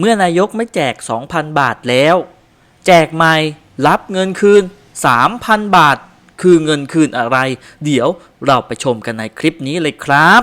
เมื่อนายกไม่แจก 2,000 บาทแล้ว แจกใหม่รับเงินคืน 3,000 บาท คือเงินคืนอะไร เดี๋ยวเราไปชมกันในคลิปนี้เลยครับ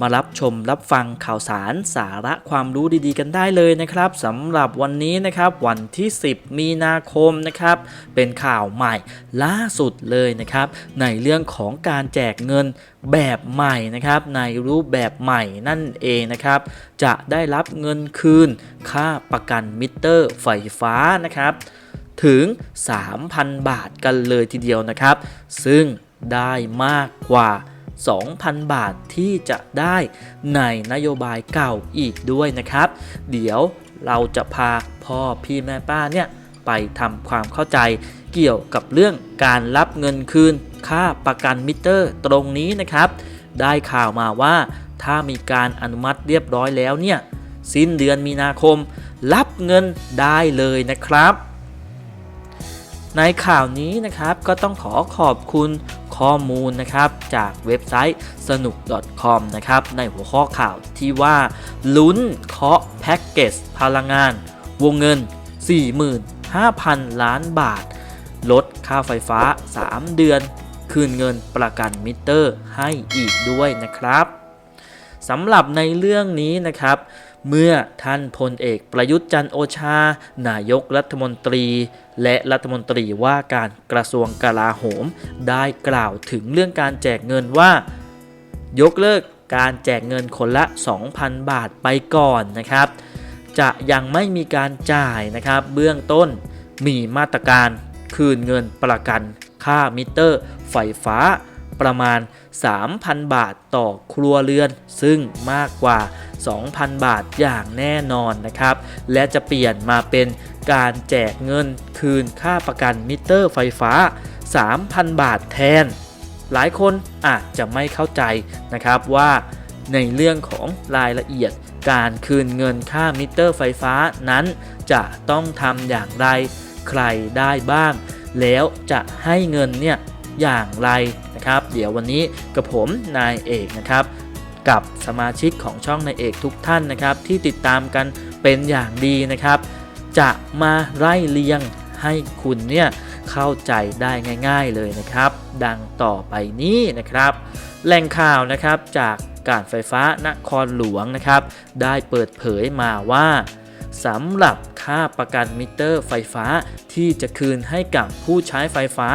มารับชมรับฟังข่าวสารสาระความรู้ดีๆ กันได้เลยนะครับสำหรับวันนี้นะครับวันที่ 10 มีนาคมนะครับ เป็นข่าวใหม่ล่าสุดเลยนะครับ ในเรื่องของการแจกเงินแบบใหม่นะครับในรูปแบบใหม่นั่นเองนะครับ จะได้รับเงินคืน ค่าประกันมิเตอร์ไฟฟ้านะครับ ถึง 3,000 บาทกันเลยทีเดียวนะครับ ซึ่งได้มากกว่า 2,000 บาทที่จะได้ในนโยบายเก่าอีกด้วยนะครับ เดี๋ยวเราจะพาพ่อพี่แม่ป้าเนี่ยไปทำความเข้าใจเกี่ยวกับเรื่องการรับเงินคืน ค่าประกันมิเตอร์ตรงนี้นะครับ ได้ข่าวมาว่าถ้ามีการอนุมัติเรียบร้อยแล้วเนี่ย สิ้นเดือนมีนาคม รับเงินได้เลยนะครับ ในข่าวนี้นะครับก็ต้องขอขอบคุณ ข้อมูลนะครับจากเว็บไซต์สนุก .com นะครับในหัวข้อข่าวที่ว่าลุ้นเคาะแพ็กเกจพลังงาน วงเงิน 45,000 ล้านบาท ลดค่าไฟฟ้า 3 เดือน คืนเงินประกันมิเตอร์ให้อีกด้วยนะครับสำหรับในเรื่องนี้นะครับ เมื่อท่านพลเอกประยุทธ์จันโอชา นายกรัฐมนตรี และรัฐมนตรีว่าการกระทรวงกลาโหม ได้กล่าวถึงเรื่องการแจกเงินว่า ยกเลิกการแจกเงินคนละ 2,000 บาทไปก่อนนะครับ จะยังไม่มีการจ่ายนะครับ เบื้องต้นมีมาตรการคืนเงินประกันค่ามิเตอร์ไฟฟ้า ประมาณ 3,000 บาทต่อครัวเรือน ซึ่งมากกว่า 2,000 บาทอย่างแน่นอนนะครับ และจะเปลี่ยนมาเป็นการแจกเงินคืนค่าประกันมิเตอร์ไฟฟ้า 3,000 บาทแทน หลายคนอาจจะไม่เข้าใจนะครับว่าในเรื่องของรายละเอียดการคืนเงินค่ามิเตอร์ไฟฟ้านั้น จะต้องทำอย่างไร ใครได้บ้าง แล้วจะให้เงินเนี่ยอย่างไร นะครับเดี๋ยววันนี้กับผมนายเอกนะครับกับสมาชิกของช่องนายเอกทุกท่านนะครับ ที่ติดตามกันเป็นอย่างดีนะครับ จะมาไล่เลียงให้คุณเนี่ยเข้าใจได้ง่าย ๆเลยนะครับ ดังต่อไปนี้นะครับ แหล่งข่าวนะครับจากการไฟฟ้านครหลวงนะครับ ได้เปิดเผยมาว่าสำหรับค่าประกันมิเตอร์ไฟฟ้าที่จะคืนให้กับผู้ใช้ไฟฟ้า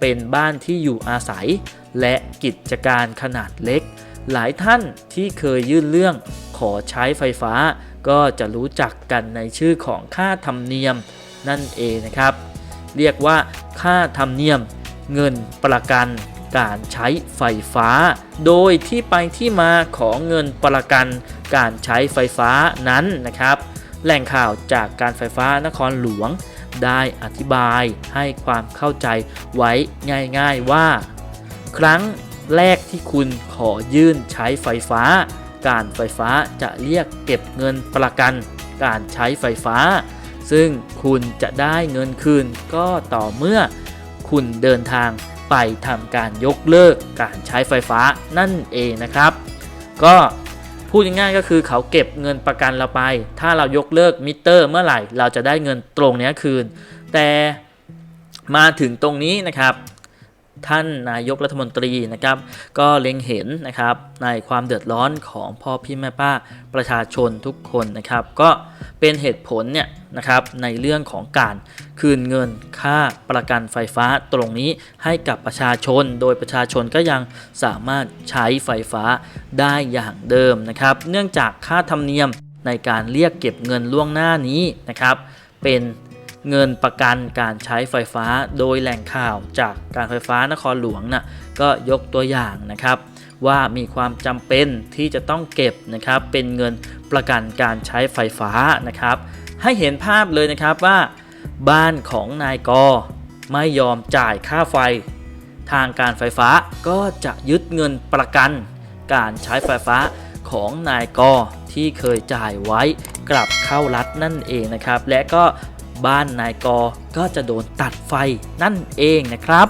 เป็นบ้านที่อยู่อาศัย และกิจการขนาดเล็ก หลายท่านที่เคยยื่นเรื่องขอใช้ไฟฟ้า ก็จะรู้จักกันในชื่อของค่าธรรมเนียมนั่นเองนะครับ เรียกว่าค่าธรรมเนียม เงินประกันการใช้ไฟฟ้า โดยที่ไปที่มาของเงินประกันการใช้ไฟฟ้านั้นนะครับ แหล่งข่าวจากการไฟฟ้านครหลวง ได้อธิบายให้ความเข้าใจไว้ง่ายๆว่า ครั้งแรกที่คุณขอยื่นใช้ไฟฟ้า การไฟฟ้าจะเรียกเก็บเงินประกัน การใช้ไฟฟ้า ซึ่งคุณจะได้เงินคืนก็ต่อเมื่อ คุณเดินทางไปทำการยกเลิกการใช้ไฟฟ้านั่นเองนะครับ ก็ พูดง่ายๆก็คือเขาเก็บเงินประกันเราไป ถ้าเรายกเลิกมิเตอร์เมื่อไหร่ เราจะได้เงินตรงนี้คืน แต่มาถึงตรงนี้นะครับ ท่านนายกรัฐมนตรีนะครับ ก็เล็งเห็นนะครับในความเดือดร้อนของพ่อพี่แม่ป้าประชาชนทุกคนนะครับ ก็เป็นเหตุผลเนี่ยนะครับในเรื่องของการคืนเงินค่าประกันไฟฟ้าตรงนี้ให้กับประชาชน โดยประชาชนก็ยังสามารถใช้ไฟฟ้าได้อย่างเดิมนะครับ เนื่องจากค่าธรรมเนียมในการเรียกเก็บเงินล่วงหน้านี้นะครับ เป็น เงินประกันการใช้ไฟฟ้าโดยแหล่งข่าวจากการไฟฟ้านครหลวงน่ะก็ยกตัวอย่างนะครับว่ามีความจำเป็นที่จะต้องเก็บนะครับเป็นเงินประกันการใช้ไฟฟ้านะครับ ให้เห็นภาพเลยนะครับว่า บ้านของนายกไม่ยอมจ่ายค่าไฟ ทางการไฟฟ้าก็จะยึดเงินประกัน การใช้ไฟฟ้าของนายกที่เคยจ่ายไว้กลับเข้ารัฐนั่นเองนะครับ และก็ บ้านนายกก็จะโดนตัดไฟนั่นเองนะครับ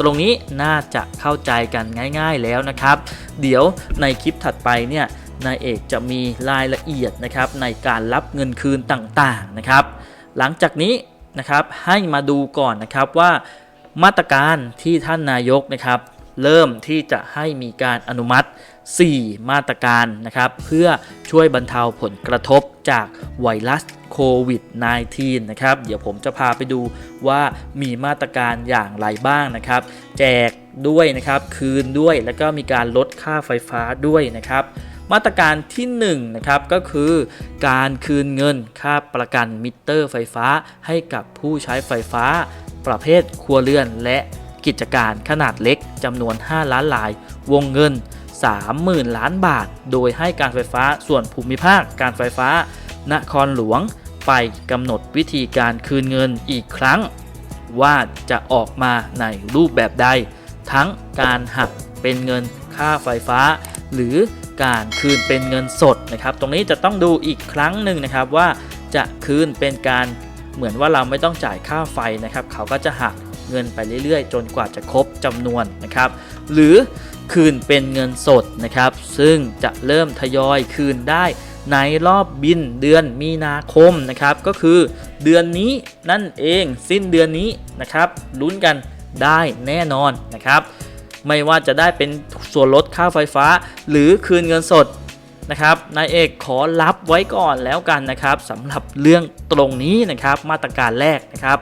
ตรงนี้น่าจะเข้าใจกันง่ายๆแล้วนะครับ เดี๋ยวในคลิปถัดไปเนี่ยนายเอกจะมีรายละเอียดนะครับในการรับเงินคืนต่างๆนะครับ หลังจากนี้นะครับให้มาดูก่อนนะครับว่ามาตรการที่ท่านนายกนะครับ เริ่มที่จะให้มีการอนุมัติ 4 มาตรการนะครับ เพื่อช่วยบรรเทาผลกระทบจากไวรัสโควิด -19 นะครับ เดี๋ยวผมจะพาไปดูว่ามีมาตรการอย่างไรบ้างนะครับ แจกด้วยนะครับ คืนด้วย แล้วก็มีการลดค่าไฟฟ้าด้วยนะครับมาตรการที่1นะครับก็คือการคืนเงินค่าประกันมิเตอร์ไฟฟ้า ให้กับผู้ใช้ไฟฟ้า ประเภทครัวเรือนและ กิจการขนาดเล็กจำนวน 5 ล้านลาย วงเงิน 30,000 ล้านบาท โดยให้การไฟฟ้าส่วนภูมิภาคการไฟฟ้านครหลวง ไปกำหนดวิธีการคืนเงินอีกครั้ง ว่าจะออกมาในรูปแบบใด ทั้งการหักเป็นเงินค่าไฟฟ้า หรือการคืนเป็นเงินสดนะครับ ตรงนี้จะต้องดูอีกครั้งหนึ่งนะครับว่าจะคืนเป็นการเหมือนว่าเราไม่ต้องจ่ายค่าไฟนะครับ เขาก็จะหัก เงินไปเรื่อยๆ จนกว่าจะครบจำนวนนะครับ หรือคืนเป็นเงินสดนะครับ ซึ่งจะเริ่มทยอยคืนได้ในรอบบินเดือนมีนาคมนะครับ ก็คือเดือนนี้นั่นเองสิ้นเดือนนี้นะครับลุ้นกันได้แน่นอนนะครับ ไม่ว่าจะได้เป็นส่วนลดค่าไฟฟ้า หรือคืนเงินสดนะครับนายเอกขอรับไว้ก่อนแล้วกันนะครับสำหรับเรื่องตรงนี้นะครับมาตรการแรกนะครับ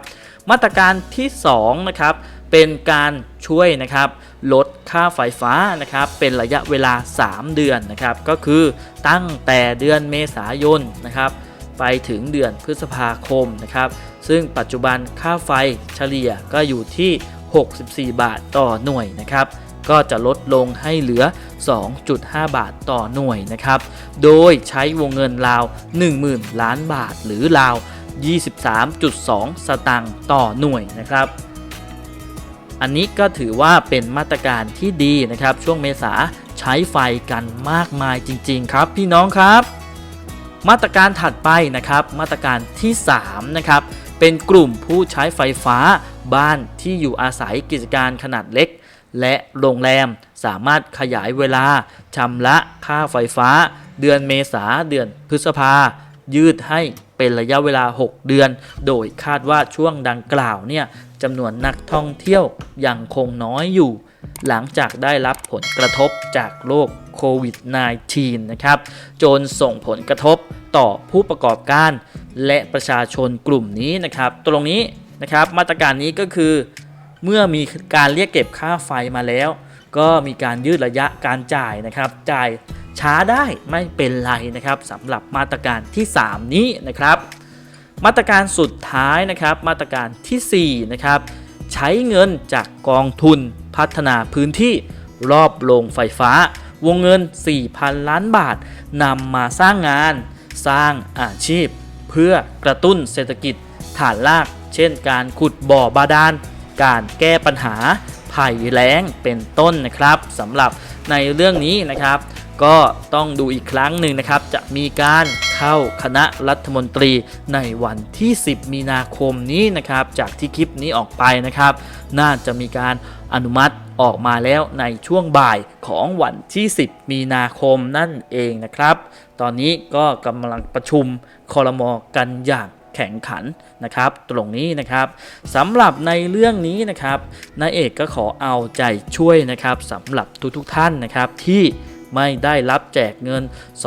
มาตรการที่2นะครับเป็นการช่วยนะครับลดค่าไฟฟ้านะครับเป็นระยะเวลา 3 เดือนนะครับก็คือตั้งแต่เดือนเมษายนนะครับไปถึงเดือนพฤษภาคมนะครับซึ่งปัจจุบันค่าไฟเฉลี่ยก็อยู่ที่ 64 บาทต่อหน่วยนะครับก็จะลดลงให้เหลือ 2.5 บาทต่อหน่วยนะครับ โดยใช้วงเงินราว 10,000 ล้านบาทหรือราว 23.2 สตางค์ต่อหน่วยนะครับ อันนี้ก็ถือว่าเป็นมาตรการที่ดีนะครับ ช่วงเมษาใช้ไฟกันมากมายจริง ๆ ครับ พี่น้องครับ มาตรการถัดไปนะครับ มาตรการที่3นะครับเป็นกลุ่มผู้ใช้ไฟฟ้าบ้านที่อยู่อาศัยกิจการขนาดเล็ก และโรงแรมสามารถขยายเวลาชำระค่าไฟฟ้า เดือนเมษาเดือนพฤษภายืดให้ เป็นระยะเวลา 6 เดือน โดยคาดว่าช่วงดังกล่าวเนี่ยจำนวนนักท่องเที่ยวยังคงน้อยอยู่ หลังจากได้รับผลกระทบจากโรคโควิด -19 นะครับ จนส่งผลกระทบต่อผู้ประกอบการ และประชาชนกลุ่มนี้นะครับ ตรงนี้นะครับมาตรการนี้ก็คือ เมื่อมีการเรียกเก็บค่าไฟมาแล้ว ก็มีการยืดระยะการจ่ายนะครับจ่าย ช้าได้ไม่เป็นไรนะครับสำหรับมาตรการที่ 3 นี้นะครับ มาตรการสุดท้ายนะครับ มาตรการทีสี่4นะครับใช้เงินจากกองทุนพัฒนาพื้นที่รอบโรงไฟฟ้า วงเงิน 4,000 ล้านบาทนำมาสร้างงาน สร้างอาชีพ เพื่อกระตุ้นเศรษฐกิจฐานราก เช่นการขุดบ่อบาดาลการแก้ปัญหาภัยแล้งเป็นต้นนะครับสำหรับในเรื่องนี้นะครับ ก็ต้องดูอีกครั้งหนึ่งนะครับ จะมีการเข้าคณะรัฐมนตรีในวันที่ 10 มีนาคมนี้นะครับ จากที่คลิปนี้ออกไปนะครับ น่าจะมีการอนุมัติออกมาแล้วในช่วงบ่ายของวันที่ 10 มีนาคมนั่นเองนะครับ ตอนนี้ก็กำลังประชุมคอรมอกันอย่างแข่งขันนะครับ ตรงนี้นะครับสำหรับในเรื่องนี้นะครับนายเอกก็ขอเอาใจช่วยนะครับสำหรับทุกๆทท่านนะครับที่ ไม่ได้รับแจกเงิน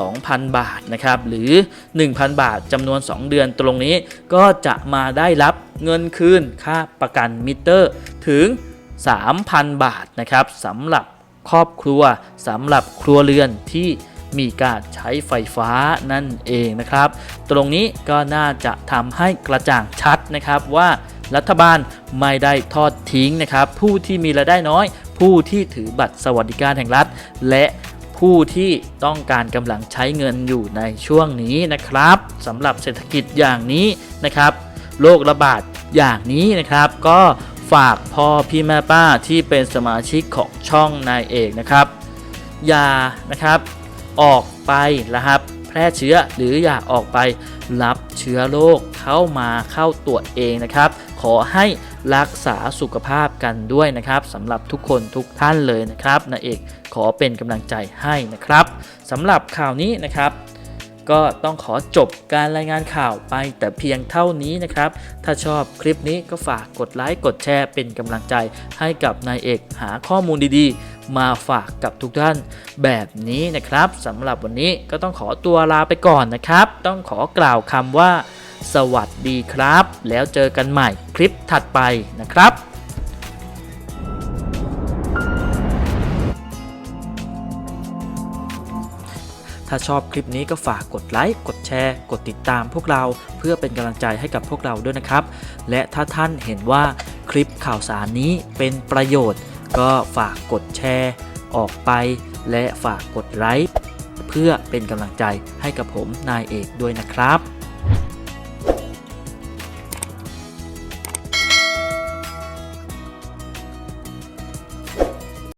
2,000 บาทนะครับหรือ 1,000 บาทจำนวน 2 เดือนตรงนี้ก็จะมาได้รับเงินคืนค่าประกันมิเตอร์ถึง 3,000 บาทนะครับสำหรับครอบครัวสำหรับครัวเรือนที่มีการใช้ไฟฟ้านั่นเองนะครับ ตรงนี้ก็น่าจะทำให้กระจ่างชัดนะครับว่ารัฐบาลไม่ได้ทอดทิ้งนะครับ ผู้ที่มีรายได้น้อย ผู้ที่ถือบัตรสวัสดิการแห่งรัฐ และ ผู้ที่ต้องการกำลังใช้เงินอยู่ในช่วงนี้นะครับสำหรับเศรษฐกิจอย่างนี้นะครับโรคระบาดอย่างนี้นะครับ ก็ฝากพ่อพี่แม่ป้าที่เป็นสมาชิกของช่องนายเอกนะครับ อย่านะครับออกไปนะครับ แพร่เชื้อหรืออย่าออกไปรับเชื้อโรคเข้ามาเข้าตรวจเองนะครับ อให้รักษาสุขภาพกันด้วยนะครับสำหรับทุกคนทุกท่านเลยนะครับนายเอกขอเป็นกำลังใจให้นะครับสำหรับข่าวนี้นะครับก็ต้องขอจบการรายงานข่าวไปแต่เพียงเท่านี้นะครับ ถ้าชอบคลิปนี้ก็ฝากกดไลค์กดแชร์เป็นกำลังใจให้กับนายเอกหาข้อมูลดีๆ มาฝากกับทุกท่านแบบนี้นะครับสำหรับวันนี้ก็ต้องขอตัวลาไปก่อนนะครับ ต้องขอกล่าวคำว่า สวัสดีครับ แล้วเจอกันใหม่คลิปถัดไปนะครับถ้าชอบคลิปนี้ก็ฝากกดไลค์ กดแชร์ กดติดตามพวกเราเพื่อเป็นกำลังใจให้กับพวกเราด้วยนะครับ และถ้าท่านเห็นว่าคลิปข่าวสารนี้เป็นประโยชน์ ก็ฝากกดแชร์ ออกไป และฝากกดไลค์เพื่อเป็นกำลังใจให้กับผมนายเอกด้วยนะครับ